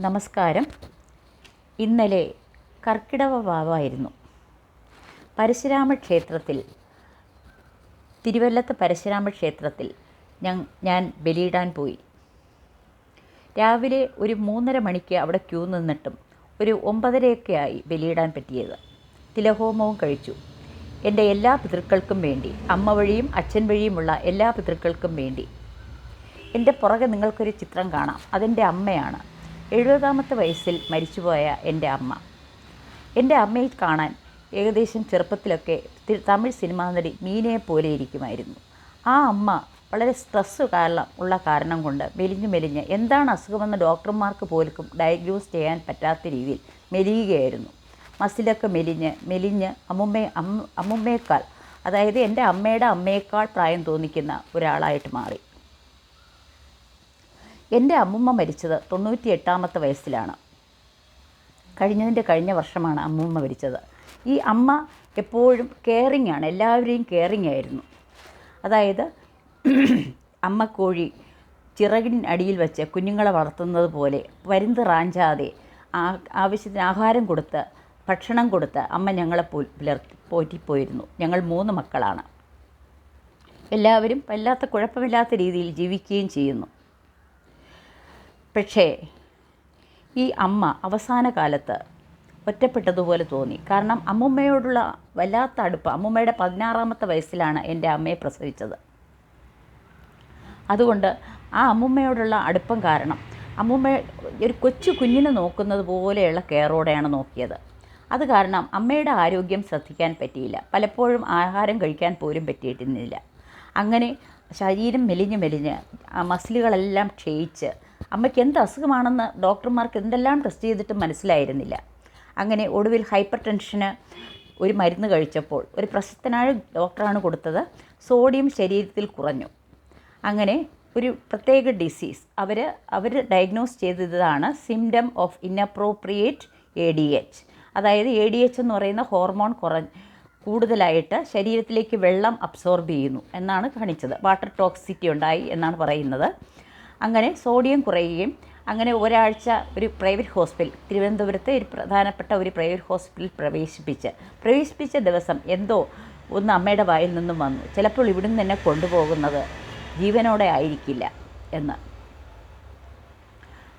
നമസ്കാരം. ഇന്നലെ കർക്കിടക വാവായിരുന്നു. പരശുരാമ ക്ഷേത്രത്തിൽ തിരുവല്ലത്ത് പരശുരാമ ക്ഷേത്രത്തിൽ ഞാൻ ഞാൻ ബലിയിടാൻ പോയി. രാവിലെ ഒരു മൂന്നര മണിക്ക് അവിടെ ക്യൂ നിന്നിട്ടും ഒരു ഒമ്പതരയൊക്കെ ആയി ബലിയിടാൻ പറ്റിയത്. തിലഹോമവും കഴിച്ചു. എന്റെ എല്ലാ പിതൃക്കൾക്കും വേണ്ടി അമ്മ വഴിയും അച്ഛൻ വഴിയുമുള്ള എല്ലാ പിതൃക്കൾക്കും വേണ്ടി. എന്റെ പുറകെ നിങ്ങൾക്കൊരു ചിത്രം കാണാം. അതെന്റെ അമ്മയാണ്. എഴുപതാമത്തെ വയസ്സിൽ മരിച്ചുപോയ എന്റെ അമ്മ. എന്റെ അമ്മയെ കാണാൻ ഏകദേശം ചെറുപ്പത്തിലൊക്കെ തമിഴ് സിനിമാ നടി മീനയെ പോലെ ഇരിക്കുമായിരുന്നു. ആ അമ്മ വളരെ സ്ട്രെസ്സ് കാരണം ഉള്ള കാരണം കൊണ്ട് മെലിഞ്ഞു മെലിഞ്ഞ് എന്താണ് അസുഖമെന്ന് ഡോക്ടർമാർക്ക് പോലും ഡയഗ്നോസ് ചെയ്യാൻ പറ്റാത്ത രീതിയിൽ മെലിയുകയായിരുന്നു. മസിലൊക്കെ മെലിഞ്ഞ് മെലിഞ്ഞ് അമ്മുമ്മയെ അമ്മ അമ്മുമ്മയേക്കാൾ അതായത് എന്റെ അമ്മയുടെ അമ്മയേക്കാൾ പ്രായം തോന്നിക്കുന്ന ഒരാളായിട്ട് മാറി. എന്റെ അമ്മുമ്മ മരിച്ചത് തൊണ്ണൂറ്റി എട്ടാമത്തെ വയസ്സിലാണ്. കഴിഞ്ഞതിന്റെ കഴിഞ്ഞ വർഷമാണ് അമ്മുമ്മ മരിച്ചത്. ഈ അമ്മ എപ്പോഴും കെയറിങ് ആണ് എല്ലാവരെയും കെയറിങ് ആയിരുന്നു. അതായത് അമ്മ കോഴി ചിറകിൻ അടിയിൽ വെച്ച് കുഞ്ഞുങ്ങളെ വളർത്തുന്നത് പോലെ പരുന്ത് റാഞ്ചാതെ ആവശ്യത്തിന് ആഹാരം കൊടുത്ത് ഭക്ഷണം കൊടുത്ത് അമ്മ ഞങ്ങളെ പുലർത്തി പോറ്റിപ്പോയിരുന്നു. ഞങ്ങൾ മൂന്ന് മക്കളാണ്. എല്ലാവരും വല്ലാത്ത കുഴപ്പമില്ലാത്ത രീതിയിൽ ജീവിക്കുകയും ചെയ്യുന്നു. പക്ഷേ ഈ അമ്മ അവസാന കാലത്ത് ഒറ്റപ്പെട്ടതുപോലെ തോന്നി. കാരണം അമ്മുമ്മയോടുള്ള വല്ലാത്ത അടുപ്പ് അമ്മുമ്മയുടെ പതിനാറാമത്തെ വയസ്സിലാണ് എന്റെ അമ്മയെ പ്രസവിച്ചത്. അതുകൊണ്ട് ആ അമ്മുമ്മയോടുള്ള അടുപ്പം കാരണം അമ്മുമ്മ ഒരു കൊച്ചു കുഞ്ഞിനെ നോക്കുന്നത് പോലെയുള്ള കെയറോടെയാണ് നോക്കിയത്. അത് കാരണം അമ്മയുടെ ആരോഗ്യം ശ്രദ്ധിക്കാൻ പറ്റിയില്ല. പലപ്പോഴും ആഹാരം കഴിക്കാൻ പോലും പറ്റിയിട്ടിരുന്നില്ല. അങ്ങനെ ശരീരം മെലിഞ്ഞ് മെലിഞ്ഞ് മസിലുകളെല്ലാം ക്ഷയിച്ച് അമ്മയ്ക്ക് എന്ത് അസുഖമാണെന്ന് ഡോക്ടർമാർക്ക് എന്തെല്ലാം ടെസ്റ്റ് ചെയ്തിട്ടും മനസ്സിലായിരുന്നില്ല. അങ്ങനെ ഒടുവിൽ ഹൈപ്പർ ടെൻഷന് ഒരു മരുന്ന് കഴിച്ചപ്പോൾ ഒരു പ്രശസ്തനായ ഡോക്ടറാണ് കൊടുത്തത്. സോഡിയം ശരീരത്തിൽ കുറഞ്ഞു. അങ്ങനെ ഒരു പ്രത്യേക ഡിസീസ് അവർ അവർ ഡയഗ്നോസ് ചെയ്തതാണ് symptom of inappropriate A D H അതായത് എ ഡി എച്ച് എന്ന് പറയുന്ന ഹോർമോൺ കുറ കൂടുതലായിട്ട് ശരീരത്തിലേക്ക് വെള്ളം അബ്സോർബ് ചെയ്യുന്നു എന്നാണ് കാണിച്ചത്. വാട്ടർ ടോക്സിറ്റി ഉണ്ടായി എന്നാണ് പറയുന്നത്. അങ്ങനെ സോഡിയം കുറയുകയും അങ്ങനെ ഒരാഴ്ച ഒരു പ്രൈവറ്റ് ഹോസ്പിറ്റൽ തിരുവനന്തപുരത്തെ ഒരു പ്രധാനപ്പെട്ട ഒരു പ്രൈവറ്റ് ഹോസ്പിറ്റലിൽ പ്രവേശിപ്പിച്ച് പ്രവേശിപ്പിച്ച ദിവസം എന്തോ ഒന്ന് അമ്മയുടെ വായിൽ നിന്നും വന്നു. ചിലപ്പോൾ ഇവിടുന്ന് തന്നെ കൊണ്ടുപോകുന്നത് ജീവനോടെ ആയിരിക്കില്ല എന്ന്.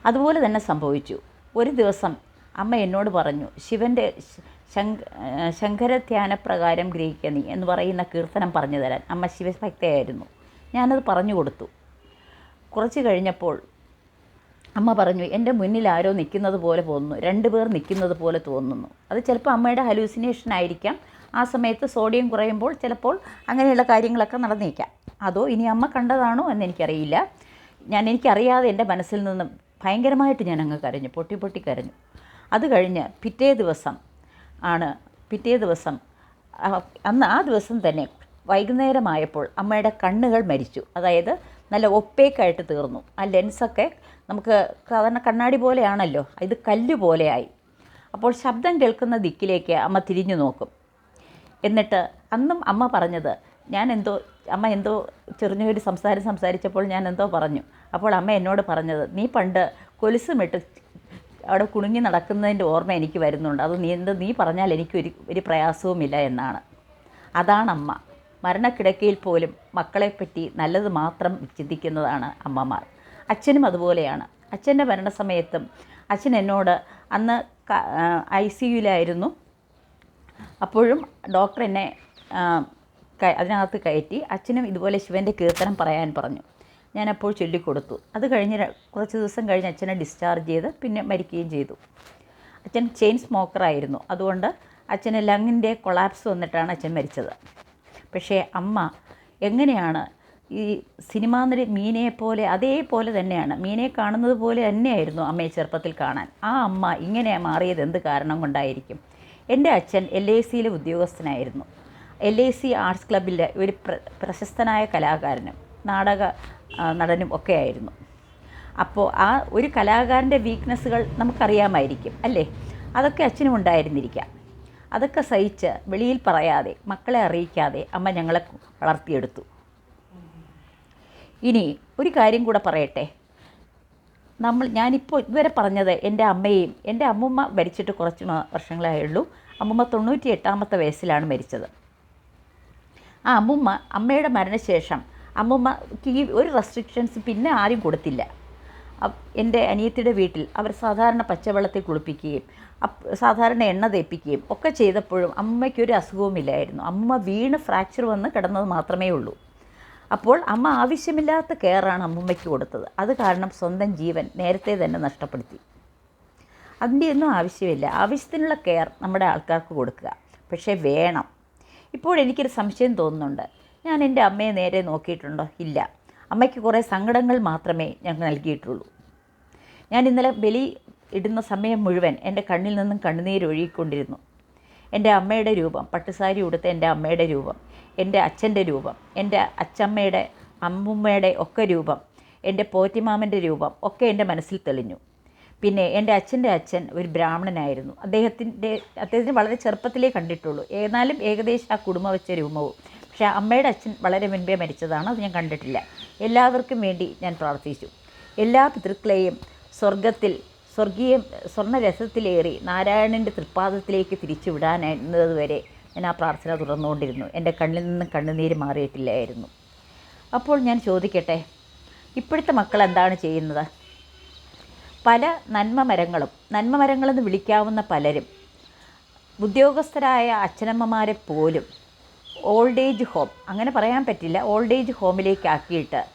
അതുപോലെ തന്നെ സംഭവിച്ചു. ഒരു ദിവസം അമ്മ എന്നോട് പറഞ്ഞു ശിവന്റെ ശങ്ക ശങ്കരധ്യാനപ്രകാരം ഗ്രഹിക്കുക നീ എന്ന് പറയുന്ന കീർത്തനം പറഞ്ഞു തരാൻ. അമ്മ ശിവഭക്തയായിരുന്നു ഞാനത് പറഞ്ഞു കൊടുത്തു. കുറച്ച് കഴിഞ്ഞപ്പോൾ അമ്മ പറഞ്ഞു എന്റെ മുന്നിൽ ആരോ നിൽക്കുന്നത് പോലെ തോന്നുന്നു. രണ്ട് പേർ നിൽക്കുന്നത് പോലെ തോന്നുന്നു. അത് ചിലപ്പോൾ അമ്മയുടെ ഹലൂസിനേഷൻ ആയിരിക്കാം. ആ സമയത്ത് സോഡിയം കുറയുമ്പോൾ ചിലപ്പോൾ അങ്ങനെയുള്ള കാര്യങ്ങളൊക്കെ നടന്നേക്കാം. അതോ ഇനി അമ്മ കണ്ടതാണോ എന്ന് എനിക്കറിയില്ല. ഞാൻ എനിക്കറിയാതെ എന്റെ മനസ്സിൽ നിന്ന് ഭയങ്കരമായിട്ട് ഞാൻ അങ്ങ് കരഞ്ഞു പൊട്ടി പൊട്ടി കരഞ്ഞു. അത് കഴിഞ്ഞ് പിറ്റേ ദിവസം ആണ് പിറ്റേ ദിവസം അന്ന് ആ ദിവസം തന്നെ വൈകുന്നേരമായപ്പോൾ അമ്മയുടെ കണ്ണുകൾ മരിച്ചു. അതായത് നല്ല ഒപ്പേക്കായിട്ട് തീർന്നു. ആ ലെൻസൊക്കെ നമുക്ക് സാധാരണ കണ്ണാടി പോലെയാണല്ലോ ഇത് കല്ല് പോലെയായി. അപ്പോൾ ശബ്ദം കേൾക്കുന്ന ദിക്കിലേക്ക് അമ്മ തിരിഞ്ഞു നോക്കും. എന്നിട്ട് അന്നും അമ്മ പറഞ്ഞത് ഞാൻ എന്തോ അമ്മ എന്തോ ചെറിയൊരു സംസാരം സംസാരിച്ചപ്പോൾ ഞാൻ എന്തോ പറഞ്ഞു. അപ്പോൾ അമ്മ എന്നോട് പറഞ്ഞത് നീ പണ്ട് കൊലുസുമിട്ട് അവിടെ കുണുങ്ങി നടക്കുന്നതിന്റെ ഓർമ്മ എനിക്ക് വരുന്നുണ്ട്. അത് നീ എന്ത് നീ പറഞ്ഞാൽ എനിക്കൊരു ഒരു പ്രയാസവുമില്ല എന്നാണ്. അതാണ് അമ്മ. മരണക്കിടക്കയിൽ പോലും മക്കളെപ്പറ്റി നല്ലത് മാത്രം ചിന്തിക്കുന്നതാണ് അമ്മമാർ. അച്ഛനും അതുപോലെയാണ്. അച്ഛന്റെ മരണസമയത്തും അച്ഛൻ എന്നോട് അന്ന് ഐ സി യുയിലായിരുന്നു. അപ്പോഴും ഡോക്ടർ എന്നെ അതിനകത്ത് കയറ്റി അച്ഛനും ഇതുപോലെ ശിവന്റെ കീർത്തനം പറയാൻ പറഞ്ഞു. ഞാൻ അപ്പോൾ ചൊല്ലിക്കൊടുത്തു. അത് കഴിഞ്ഞ് കുറച്ച് ദിവസം കഴിഞ്ഞ് അച്ഛനെ ഡിസ്ചാർജ് ചെയ്ത് പിന്നെ മരിക്കുകയും ചെയ്തു. അച്ഛൻ ചെയിൻ സ്മോക്കറായിരുന്നു. അതുകൊണ്ട് അച്ഛന് ലങ്ങിന്റെ കൊളാപ്സ് വന്നിട്ടാണ് അച്ഛൻ മരിച്ചത്. പക്ഷേ അമ്മ എങ്ങനെയാണ് ഈ സിനിമാ നിര മീനയെപ്പോലെ പോലെ അതേപോലെ തന്നെയാണ്. മീനയെ കാണുന്നത് പോലെ തന്നെയായിരുന്നു അമ്മയെ ചെറുപ്പത്തിൽ കാണാൻ. ആ അമ്മ ഇങ്ങനെ മാറിയത് എന്ത് കാരണം കൊണ്ടായിരിക്കും? എന്റെ അച്ഛൻ എൽ ഐ സിയിലെ ഉദ്യോഗസ്ഥനായിരുന്നു. എൽ ഐ സി ആർട്സ് ക്ലബിലെ ഒരു പ്ര പ്രശസ്തനായ കലാകാരനും നാടക നടനും ഒക്കെ ആയിരുന്നു. അപ്പോൾ ആ ഒരു കലാകാരന്റെ വീക്ക്നെസ്സുകൾ നമുക്കറിയാമായിരിക്കും അല്ലേ? അതൊക്കെ അച്ഛനും ഉണ്ടായിരുന്നിരിക്കാം. അതൊക്കെ സഹിച്ച് വെളിയിൽ പറയാതെ മക്കളെ അറിയിക്കാതെ അമ്മ ഞങ്ങളെ വളർത്തിയെടുത്തു. ഇനി ഒരു കാര്യം കൂടെ പറയട്ടെ. നമ്മൾ ഞാനിപ്പോൾ ഇതുവരെ പറഞ്ഞത് എന്റെ അമ്മയെയും എന്റെ അമ്മുമ്മ മരിച്ചിട്ട് കുറച്ച് വർഷങ്ങളായുള്ളൂ. വർഷങ്ങളേ ഉള്ളൂ അമ്മുമ്മ തൊണ്ണൂറ്റി എട്ടാമത്തെ വയസ്സിലാണ് മരിച്ചത്. ആ അമ്മുമ്മ അമ്മയുടെ മരണശേഷം അമ്മുമ്മക്ക് ഒരു റെസ്ട്രിക്ഷൻസ് പിന്നെ ആരും കൊടുത്തില്ല. എന്റെ അനിയത്തിയുടെ വീട്ടിൽ അവർ സാധാരണ പച്ചവെള്ളത്തിൽ കുളിപ്പിക്കുകയും സാധാരണ എണ്ണ തേപ്പിക്കുകയും ഒക്കെ ചെയ്തപ്പോഴും അമ്മയ്ക്കൊരു അസുഖവുമില്ലായിരുന്നു അമ്മ വീണ് ഫ്രാക്ചർ വന്ന് കിടന്നത് മാത്രമേ ഉള്ളൂ. അപ്പോൾ അമ്മ ആവശ്യമില്ലാത്ത കെയറാണ് അമ്മുമ്മയ്ക്ക് കൊടുത്തത്. അത് കാരണം സ്വന്തം ജീവൻ നേരത്തെ തന്നെ നഷ്ടപ്പെടുത്തി. അതിന്റെ ഒന്നും ആവശ്യമില്ല. ആവശ്യത്തിനുള്ള കെയർ നമ്മുടെ ആൾക്കാർക്ക് കൊടുക്കുക. പക്ഷേ വേണം. ഇപ്പോൾ എനിക്കൊരു സംശയം തോന്നുന്നുണ്ട്. ഞാൻ എന്റെ അമ്മയെ നേരെ നോക്കിയിട്ടുണ്ടോ? ഇല്ല. അമ്മയ്ക്ക് കുറേ സങ്കടങ്ങൾ മാത്രമേ ഞങ്ങൾ നൽകിയിട്ടുള്ളൂ. ഞാൻ ഇന്നലെ ബലി ഇടുന്ന സമയം മുഴുവൻ എന്റെ കണ്ണിൽ നിന്നും കണ്ണുനീര് ഒഴുകിക്കൊണ്ടിരുന്നു. എന്റെ അമ്മയുടെ രൂപം പട്ടുസാരി ഉടുത്ത എന്റെ അമ്മയുടെ രൂപം എന്റെ അച്ഛന്റെ രൂപം എന്റെ അച്ചമ്മയുടെ അമ്മുമ്മയുടെ ഒക്കെ രൂപം എന്റെ പോറ്റിമാമന്റെ രൂപം ഒക്കെ എന്റെ മനസ്സിൽ തെളിഞ്ഞു. പിന്നെ എന്റെ അച്ഛന്റെ അച്ഛൻ ഒരു ബ്രാഹ്മണനായിരുന്നു. അദ്ദേഹത്തിന്റെ അദ്ദേഹത്തിന് വളരെ ചെറുപ്പത്തിലേ കണ്ടിട്ടുള്ളൂ. ഏതായാലും ഏകദേശം ആ കുടുംബം വെച്ച രൂപവും. പക്ഷേ അമ്മയുടെ അച്ഛൻ വളരെ മുൻപേ മരിച്ചതാണ് അത് ഞാൻ കണ്ടിട്ടില്ല. എല്ലാവർക്കും വേണ്ടി ഞാൻ പ്രാർത്ഥിച്ചു. എല്ലാ പിതൃക്കളെയും സ്വർഗത്തിൽ സ്വർഗീയ സ്വർണരസത്തിലേറി നാരായണന്റെ തൃപ്പാദത്തിലേക്ക് തിരിച്ചു വിടാനെന്നതുവരെ ഞാൻ ആ പ്രാർത്ഥന തുടർന്നുകൊണ്ടിരുന്നു എന്റെ കണ്ണിൽ നിന്ന് കണ്ണുനീര് മാറിയിട്ടില്ലായിരുന്നു. അപ്പോൾ ഞാൻ ചോദിക്കട്ടെ ഇപ്പോഴത്തെ മക്കൾ എന്താണ് ചെയ്യുന്നത്? പല നന്മ മരങ്ങളും നന്മ മരങ്ങളെന്ന് വിളിക്കാവുന്ന പലരും ഉദ്യോഗസ്ഥരായ അച്ഛനമ്മമാരെ പോലും ഓൾഡ് ഏജ് ഹോം അങ്ങനെ പറയാൻ പറ്റില്ല. ഓൾഡ് ഏജ് ഹോമിലേക്ക് ആക്കിയിട്ട്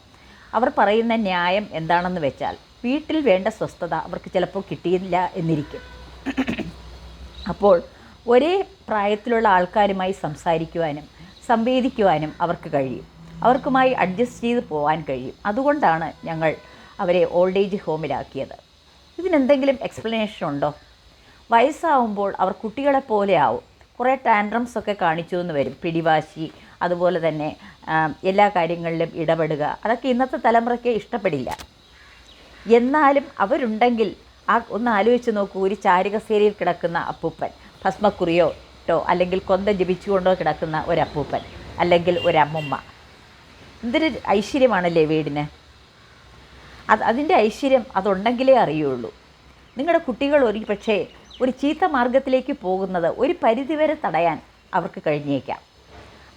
അവർ പറയുന്ന ന്യായം എന്താണെന്ന് വെച്ചാൽ വീട്ടിൽ വേണ്ട സ്വസ്ഥത അവർക്ക് ചിലപ്പോൾ കിട്ടിയില്ല എന്നിരിക്കും. അപ്പോൾ ഒരേ പ്രായത്തിലുള്ള ആൾക്കാരുമായി സംസാരിക്കുവാനും സംവേദിക്കുവാനും അവർക്ക് കഴിയും. അവർക്കുമായി അഡ്ജസ്റ്റ് ചെയ്ത് പോകാൻ കഴിയും. അതുകൊണ്ടാണ് ഞങ്ങൾ അവരെ ഓൾഡ് ഏജ് ഹോമിലാക്കിയത് ഇതിനെന്തെങ്കിലും എക്സ്പ്ലനേഷൻ ഉണ്ടോ? വയസ്സാവുമ്പോൾ അവർ കുട്ടികളെ പോലെ ആവും കുറേ ടാൻഡ്രംസ് ഒക്കെ കാണിച്ചു എന്ന് വരും. പിടിവാശി അതുപോലെ തന്നെ എല്ലാ കാര്യങ്ങളിലും ഇടപെടുക. അതൊക്കെ ഇന്നത്തെ തലമുറയ്ക്ക് ഇഷ്ടപ്പെടില്ല. എന്നാലും അവരുണ്ടെങ്കിൽ ആ ഒന്ന് ആലോചിച്ച് നോക്കൂ. ഒരു ചാരികസേരയിൽ കിടക്കുന്ന അപ്പൂപ്പൻ ഭസ്മക്കുറിയോ ട്ടോ അല്ലെങ്കിൽ കൊന്ത ജപിച്ചുകൊണ്ടോ കിടക്കുന്ന ഒരപ്പൂപ്പൻ അല്ലെങ്കിൽ ഒരമ്മുമ്മ. എന്തൊരു ഐശ്വര്യമാണല്ലേ വീടിന്? അത് അതിന്റെ ഐശ്വര്യം അതുണ്ടെങ്കിലേ അറിയുള്ളൂ. നിങ്ങളുടെ കുട്ടികൾ ഒരു പക്ഷേ ഒരു ചീത്ത മാർഗത്തിലേക്ക് പോകുന്നത് ഒരു പരിധിവരെ തടയാൻ അവർക്ക് കഴിഞ്ഞേക്കാം.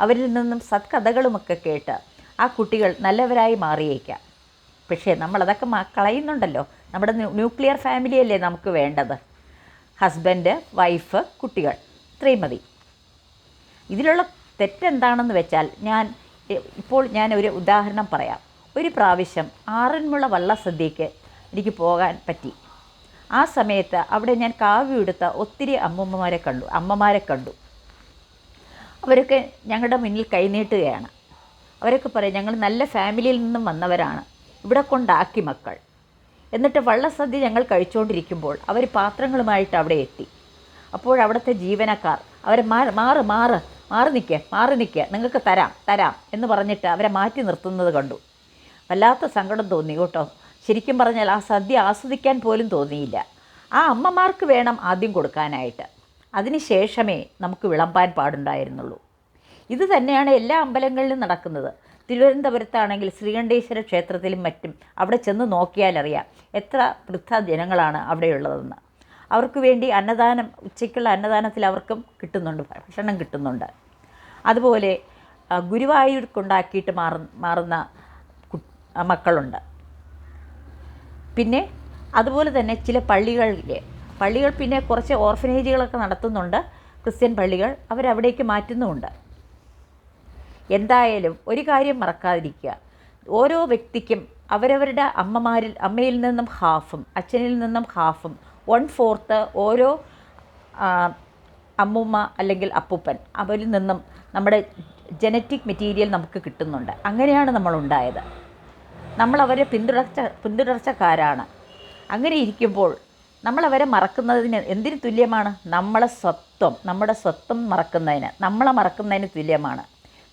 അവരിൽ നിന്നും സത്കഥകളുമൊക്കെ കേട്ട് ആ കുട്ടികൾ നല്ലവരായി മാറിയേക്കാം. പക്ഷേ നമ്മളതൊക്കെ കളയുന്നുണ്ടല്ലോ. നമ്മുടെ ന്യൂക്ലിയർ ന്യൂക്ലിയർ ഫാമിലിയല്ലേ നമുക്ക് വേണ്ടത്? ഹസ്ബൻഡ് വൈഫ് കുട്ടികൾ ഇത്രയും മതി ഇതിലുള്ള തെറ്റെന്താണെന്ന് വെച്ചാൽ ഞാൻ ഇപ്പോൾ ഞാൻ ഒരു ഉദാഹരണം പറയാം. ഒരു പ്രാവശ്യം ആറന്മുള വള്ളസദ്യക്ക് എനിക്ക് പോകാൻ പറ്റി. ആ സമയത്ത് അവിടെ ഞാൻ കാവ്യെടുത്ത ഒത്തിരി അമ്മൂമ്മമാരെ കണ്ടു അമ്മമാരെ കണ്ടു. അവരൊക്കെ ഞങ്ങളുടെ മുന്നിൽ കൈനീട്ടുകയാണ്. അവരൊക്കെ പറയും ഞങ്ങൾ നല്ല ഫാമിലിയിൽ നിന്നും വന്നവരാണ്. ഇവിടെ കൊണ്ടാക്കി മക്കൾ. എന്നിട്ട് വള്ളസദ്യ ഞങ്ങൾ കഴിച്ചുകൊണ്ടിരിക്കുമ്പോൾ അവർ പാത്രങ്ങളുമായിട്ട് അവിടെ എത്തി. അപ്പോൾ അവിടുത്തെ ജീവനക്കാർ അവരെ മാറ് മാറ് മാറ് മാറി നിൽക്കുക മാറി നിൽക്കുക നിങ്ങൾക്ക് തരാം തരാം. എന്ന് പറഞ്ഞിട്ട് അവരെ മാറ്റി നിർത്തുന്നത് കണ്ടു. വല്ലാത്ത സങ്കടം തോന്നി കേട്ടോ. ശരിക്കും പറഞ്ഞാൽ ആ സദ്യ ആസ്വദിക്കാൻ പോലും തോന്നിയില്ല. ആ അമ്മമാർക്ക് വേണം ആദ്യം കൊടുക്കാനായിട്ട്. അതിന് ശേഷമേ നമുക്ക് വിളമ്പാൻ പാടുണ്ടായിരുന്നുള്ളൂ. ഇത് തന്നെയാണ് എല്ലാ അമ്പലങ്ങളിലും നടക്കുന്നത്. തിരുവനന്തപുരത്താണെങ്കിൽ ശ്രീകണ്ഠേശ്വര ക്ഷേത്രത്തിലും മറ്റും അവിടെ ചെന്ന് നോക്കിയാലറിയാം എത്ര വൃദ്ധ ജനങ്ങളാണ് അവിടെയുള്ളതെന്ന്. അവർക്ക് വേണ്ടി അന്നദാനം ഉച്ചയ്ക്കുള്ള അന്നദാനത്തിൽ അവർക്കും കിട്ടുന്നുണ്ട് ഭക്ഷണം കിട്ടുന്നുണ്ട്. അതുപോലെ ഗുരുവായൂർക്കുണ്ടാക്കിയിട്ട് ഗുരുവായൂർ കൊണ്ടാക്കിയിട്ട് മാറുന്ന മക്കളുണ്ട്. പിന്നെ അതുപോലെ തന്നെ ചില പള്ളികളിലെ പള്ളികൾ പിന്നെ കുറച്ച് ഓർഫനേജുകളൊക്കെ നടത്തുന്നുണ്ട്. ക്രിസ്ത്യൻ പള്ളികൾ അവരവിടേക്ക് മാറ്റുന്നുമുണ്ട്. എന്തായാലും ഒരു കാര്യം മറക്കാതിരിക്കുക. ഓരോ വ്യക്തിക്കും അവരവരുടെ അമ്മമാരിൽ അമ്മയിൽ നിന്നും ഹാഫും അച്ഛനിൽ നിന്നും ഹാഫും വൺ ഫോർത്ത് ഓരോ അമ്മുമ്മ അല്ലെങ്കിൽ അപ്പൂപ്പൻ അവരിൽ നിന്നും നമ്മുടെ ജനറ്റിക് മെറ്റീരിയൽ നമുക്ക് കിട്ടുന്നുണ്ട്. അങ്ങനെയാണ് നമ്മളുണ്ടായത് നമ്മൾ അവരെ പിന്തുടർച്ച പിന്തുടർച്ചക്കാരാണ്. അങ്ങനെ ഇരിക്കുമ്പോൾ നമ്മൾ അവരെ മറക്കുന്നതിന് എന്തിന് തുല്യമാണ്? നമ്മളെ സ്വത്വം നമ്മുടെ സ്വത്വം മറക്കുന്നതിന്. നമ്മളെ മറക്കുന്നതിന് തുല്യമാണ്.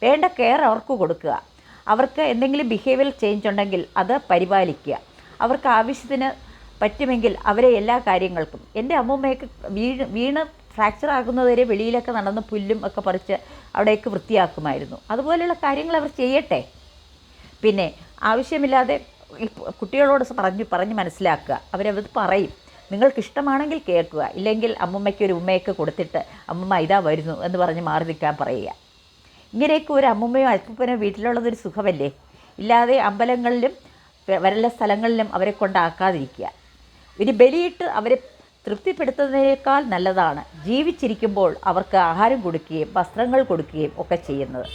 വേണ്ട കെയർ അവർക്ക് കൊടുക്കുക. അവർക്ക് എന്തെങ്കിലും ബിഹേവിയർ ചേഞ്ച് ഉണ്ടെങ്കിൽ അത് പരിപാലിക്കുക. അവർക്ക് ആവശ്യത്തിന് പറ്റുമെങ്കിൽ അവരെ എല്ലാ കാര്യങ്ങൾക്കും. എന്റെ അമ്മൂമ്മയൊക്കെ വീണ് വീണ് ഫ്രാക്ചർ ആകുന്നതുവരെ വെളിയിലൊക്കെ നടന്ന് പുല്ലും ഒക്കെ പറിച്ച് അവിടേക്ക് വൃത്തിയാക്കുമായിരുന്നു. അതുപോലെയുള്ള കാര്യങ്ങൾ അവർ ചെയ്യട്ടെ? പിന്നെ ആവശ്യമില്ലാതെ കുട്ടികളോട് പറഞ്ഞ് പറഞ്ഞ് മനസ്സിലാക്കുക. അവരത് പറയും. നിങ്ങൾക്കിഷ്ടമാണെങ്കിൽ കേൾക്കുക. ഇല്ലെങ്കിൽ അമ്മമ്മയ്ക്ക് ഒരു ഉമ്മയൊക്കെ കൊടുത്തിട്ട് അമ്മമ്മ ഇതാ വരുന്നു എന്ന് പറഞ്ഞ് മാറി നിൽക്കാൻ പറയുക. ഇങ്ങനെയൊക്കെ ഒരു അമ്മമ്മയോ അൽപ്പനോ വീട്ടിലുള്ളതൊരു സുഖമല്ലേ? ഇല്ലാതെ അമ്പലങ്ങളിലും വരല്ല വരല സ്ഥലങ്ങളിലും അവരെ കൊണ്ടാക്കാതിരിക്കുക. ഇനി ബലിയിട്ട് അവരെ തൃപ്തിപ്പെടുത്തുന്നതിനേക്കാൾ നല്ലതാണ്. ജീവിച്ചിരിക്കുമ്പോൾ അവർക്ക് ആഹാരം കൊടുക്കുകയും വസ്ത്രങ്ങൾ കൊടുക്കുകയും ഒക്കെ ചെയ്യുന്നത്.